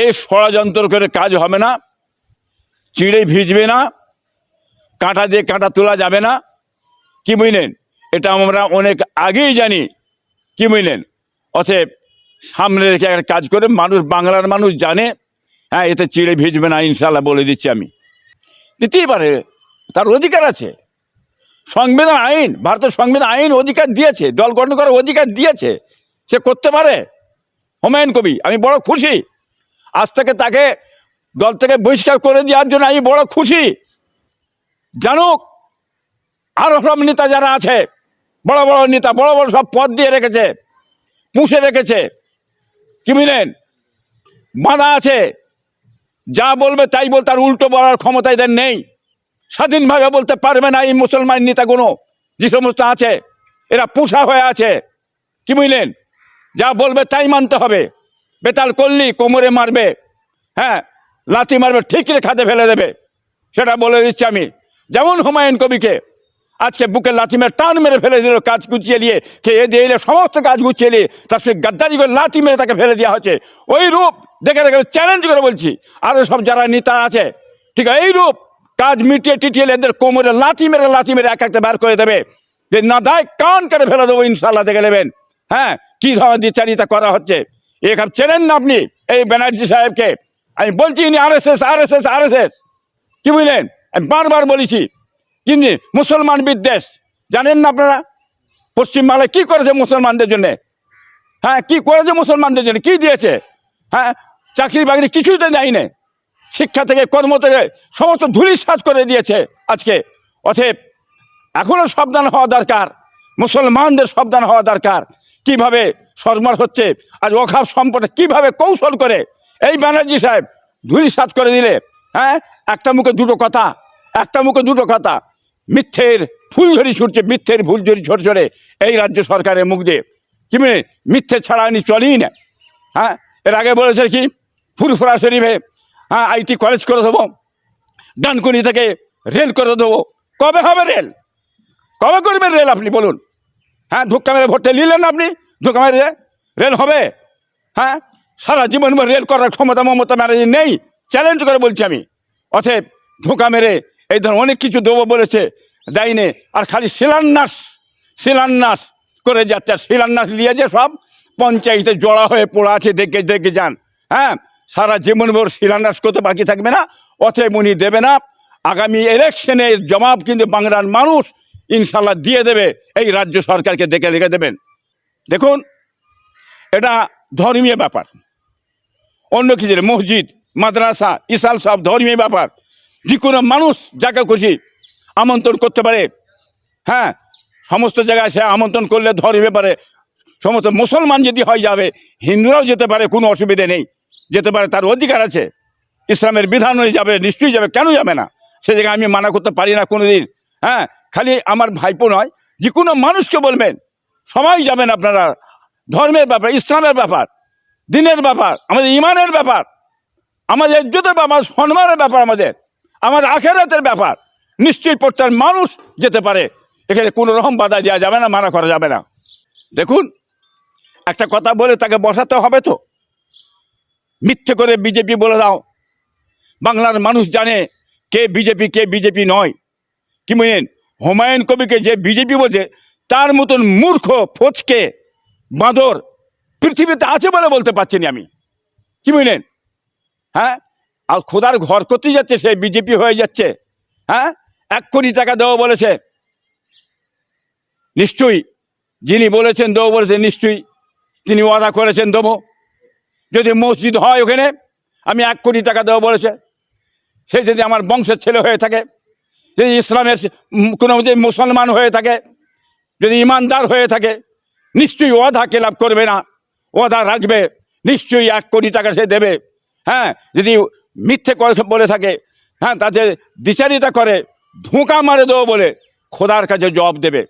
এই ষড়যন্ত্র করে কাজ হবে না, চিড়ে ভিজবে না, কাঁটা দিয়ে কাঁটা তোলা যাবে না। কি বুঝলেন? এটা আমরা অনেক আগেই জানি, কি বুঝলেন? অতএব সামনে রেখে একটা কাজ করে, মানুষ, বাংলার মানুষ জানে হ্যাঁ এতে চিড়ে ভিজবে না ইনশাল্লাহ বলে দিচ্ছি আমি। দিতেই পারে তার অধিকার আছে। সংবিধান আইন, ভারতের সংবিধান আইন অধিকার দিয়েছে, দল গঠন করার অধিকার দিয়েছে, সে করতে পারে। হুমায়ুন কবি, আমি বড় খুশি। আজ থেকে তাকে দল থেকে বহিষ্কার করে দেওয়ার জন্য আমি বড় খুশি। জানুক আরও সব নেতা যারা আছে, বড় বড় নেতা, বড় বড় সব পদ দিয়ে রেখেছে, পুষে রেখেছে কি বুঝলেন বাঁধা আছে। যা বলবে তাই বল, তার উল্টো বলার ক্ষমতা এদের নেই। স্বাধীনভাবে বলতে পারবে না এই মুসলমান নেতাগুলো, যে সমস্ত আছে, এরা পুষা হয়ে আছে কি বুঝলেন যা বলবে তাই মানতে হবে। বেতাল করলি, কোমরে মারবে হ্যাঁ লাথি মারবে ঠিক খাতে ফেলে দেবে। সেটা বলে দিচ্ছি আমি। যেমন হুমায়ুন কবিকে আজকে বুকে লাথি মেরে টান মেরে ফেলে দিল, কাজ গুছিয়ে নিয়ে খেয়ে দিয়ে এলে সমস্ত কাজ গুছিয়ে নিয়ে, তার সঙ্গে গাদ্দারি করে লাথি মেরে তাকে ফেলে দেওয়া হচ্ছে। ওই রূপ দেখে দেখে চ্যালেঞ্জ করে বলছি। আরও সব যারা নেতা আছে, ঠিক এই রূপ কাজ মিটিয়ে টিটিয়ে এদের কোমরে লাথি মেরে লাথি মেরে এক একটা বার করে দেবে। যে না দায় কান কেটে ফেলে দেবো ইনশাল্লাহ দেখে নেবেন। হ্যাঁ কি ধরনের দ্বিচারিতা করা হচ্ছে? এখানে চেনেন না আপনি এই ব্যানার্জি সাহেবকে? আমি বলছি ইনি R S S R S S R S S কি বুঝলেন? আমি বারবার বলেছি কিন্তু মুসলমান বিদ্বেষ। জানেন না আপনারা? পশ্চিমবাংলায় কি করেছে মুসলমানদের জন্য? হ্যাঁ কি করেছে মুসলমানদের জন্য? কি দিয়েছে? হ্যাঁ চাকরি বাকরি কিছুই তো দেয়নি। শিক্ষা থেকে, কর্ম থেকে সমস্ত ধুলিসাজ করে দিয়েছে আজকে। অতএব এখনও সাবধান হওয়া দরকার। মুসলমানদের সাবধান হওয়া দরকার। কীভাবে সরমার হচ্ছে আজ অখাপ সম্পদে কীভাবে কৌশল করে? এই ব্যানার্জি সাহেব ধুলিসাজ করে দিলে হ্যাঁ? একটা মুখে দুটো কথা, একটা মুখে দুটো কথা। মিথ্যের ফুলঝড়ি ছুটছে, মিথ্যের ফুলঝড়ি ঝরে ঝরে এই রাজ্য সরকারের মুখ দিয়ে। কি মানে মিথ্যে ছাড়া আমি চলেই না? হ্যাঁ? এর আগে বলেছে কি, ফুরফুরা শরীফে হ্যাঁ আইটি কলেজ করে দেবো, ডানকুনি থেকে রেল করে দেবো। কবে হবে রেল? কবে করবেন রেল আপনি, বলুন? হ্যাঁ ধোক্কা মেরে ভোটটা নিলেন আপনি? ধোক্কা মেরে রেল হবে? হ্যাঁ সারা জীবন রেল করার ক্ষমতা মমতা ব্যানার্জি নেই। চ্যালেঞ্জ করে বলছি আমি। অতএব ধোঁকা মেরে এই ধরনের অনেক কিছু দেবো বলেছে দেয়নি আর খালি শিলান্যাস শিলান্যাস করে যাচ্ছে। আর শিলান্যাস নিয়ে যে সব পঞ্চায়েতে জড়া হয়ে পড়া আছে, দেখে দেখে যান। হ্যাঁ সারা জীবন ভর শিলান্যাস করতে বাকি থাকবে না। অতএব উনি দেবে না। আগামী ইলেকশনে জবাব কিন্তু বাংলার মানুষ ইনশাল্লাহ দিয়ে দেবে, এই রাজ্য সরকারকে দেখে লিখে দেবেন। দেখুন, এটা ধর্মীয় ব্যাপার। অন্য কিছু মসজিদ, মাদ্রাসা, ইসাল সব ধর্মীয় ব্যাপার। যে কোনো মানুষ যাকে খুশি আমন্ত্রণ করতে পারে। হ্যাঁ সমস্ত জায়গায় সে আমন্ত্রণ করলে ধর্মীয় ব্যাপারে সমস্ত মুসলমান যদি হয় যাবে, হিন্দুরাও যেতে পারে, কোনো অসুবিধে নেই। যেতে পারে, তার অধিকার আছে। ইসলামের বিধান হয়ে যাবে, নিশ্চয়ই যাবে, কেন যাবে না? সে জায়গায় আমি মানা করতে পারি না কোনো দিন হ্যাঁ খালি আমার ভাইপো নয় যে কোনো মানুষকে বলবেন সবাই যাবেন আপনারা, ধর্মের ব্যাপার, ইসলামের ব্যাপার, দিনের ব্যাপার, আমাদের ইমানের ব্যাপার, আমাদের ইজ্জতের ব্যাপার সম্মানের ব্যাপার আমাদের আমাদের আখেরাতের ব্যাপার, নিশ্চয়ই প্রত্যেক মানুষ যেতে পারে, এখানে কোনো রকম বাধা দেওয়া যাবে না, মানা করা যাবে না। দেখুন, একটা কথা বলে তাকে বসাতে হবে তো। মিথ্যে করে বিজেপি বলে দাও। বাংলার মানুষ জানে কে বিজেপি কে বিজেপি নয়। কি বুঝলেন হুমায়ুন কবিকে যে বিজেপি বলছে, তার মতন মূর্খ, ফচকে, বাঁদর পৃথিবীতে আছে বলে বলতে পারছি না আমি। কি বুঝলেন? হ্যাঁ? আর খোদার ঘর করতে যাচ্ছে, সে বিজেপি হয়ে যাচ্ছে। হ্যাঁ? এক কোটি টাকা দেবো বলেছে। নিশ্চয়ই। যিনি বলেছেন দেবো বলেছেন নিশ্চয়ই। তিনি ওয়াদা করেছেন দেবো। যদি মসজিদ হয় ওখানে, আমি এক কোটি টাকা দেবো বলেছে। সে যদি আমার বংশের ছেলে হয়ে থাকে যদি ইসলামের কোনো যদি মুসলমান হয়ে থাকে, যদি ইমানদার হয়ে থাকে, নিশ্চয়ই ওয়াদা কেলাপ করবে না। ওয়াদা রাখবে, নিশ্চয়ই এক কোটি টাকা সে দেবে। হ্যাঁ যদি মিথ্যে বলে থাকে হ্যাঁ তাদের দ্বিচারিতা করে, ধোঁকা মারে দেবো বলে খোদার কাছে জবাব দেবে।